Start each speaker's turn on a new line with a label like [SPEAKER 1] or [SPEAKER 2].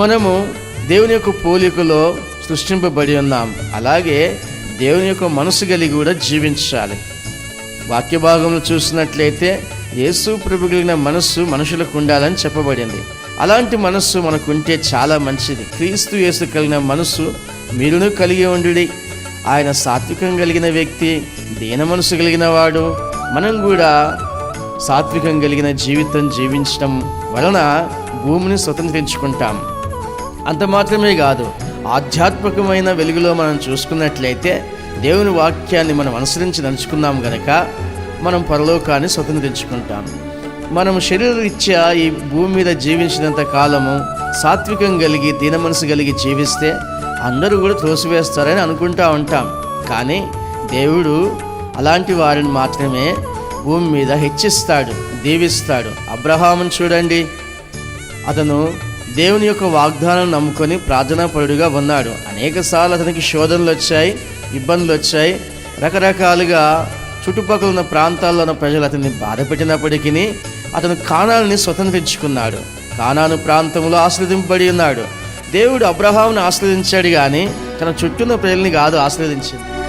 [SPEAKER 1] మనము దేవుని యొక్క పోలికలో సృష్టింపబడి ఉన్నాం. అలాగే దేవుని యొక్క మనసు కలిగి కూడా జీవించాలి. వాక్య భాగంలో చూసినట్లయితే యేసు ప్రభు కలిగిన మనస్సు మనుషులకు ఉండాలని చెప్పబడింది. అలాంటి మనస్సు మనకుంటే చాలా మంచిది. క్రీస్తు యేసు కలిగిన మనస్సు మీరును కలిగి ఉండుడి. ఆయన సాత్వికం కలిగిన వ్యక్తి దీన మనసు కలిగిన వాడు మనం కూడా సాత్వికం కలిగిన జీవితం జీవించడం వలన భూమిని స్వతంత్రించుకుంటాం. అంత మాత్రమే కాదు ఆధ్యాత్మికమైన వెలుగులో మనం చూసుకున్నట్లయితే దేవుని వాక్యాన్ని మనం అనుసరించి నడుచుకున్నాం గనక మనం పరలోకాన్ని స్వతంత్రించుకుంటాం. మనం శరీరరీత్యా ఈ భూమి మీద జీవించినంత కాలము సాత్వికం కలిగి దీన మనసు కలిగి జీవిస్తే అందరూ కూడా త్రోసివేస్తారని అనుకుంటా ఉంటాం. కానీ దేవుడు అలాంటి వారిని మాత్రమే భూమి మీద హెచ్చిస్తాడు దీవిస్తాడు. అబ్రహామును చూడండి. అతను దేవుని యొక్క వాగ్దానం నమ్ముకొని ప్రార్థనాపరుడుగా ఉన్నాడు. అనేకసార్లు అతనికి శోధనలు వచ్చాయి ఇబ్బందులు వచ్చాయి. రకరకాలుగా చుట్టుపక్కల ఉన్న ప్రాంతాల్లో ఉన్న ప్రజలు అతన్ని బాధపెట్టినప్పటికీ అతను కాణాలని స్వతంత్రించుకున్నాడు. కానాను ప్రాంతంలో ఆశ్రదింపబడి ఉన్నాడు. దేవుడు అబ్రహాంను ఆశ్రదించాడు కానీ తన చుట్టూ ఉన్న ప్రజల్ని కాదు ఆశ్రదించింది.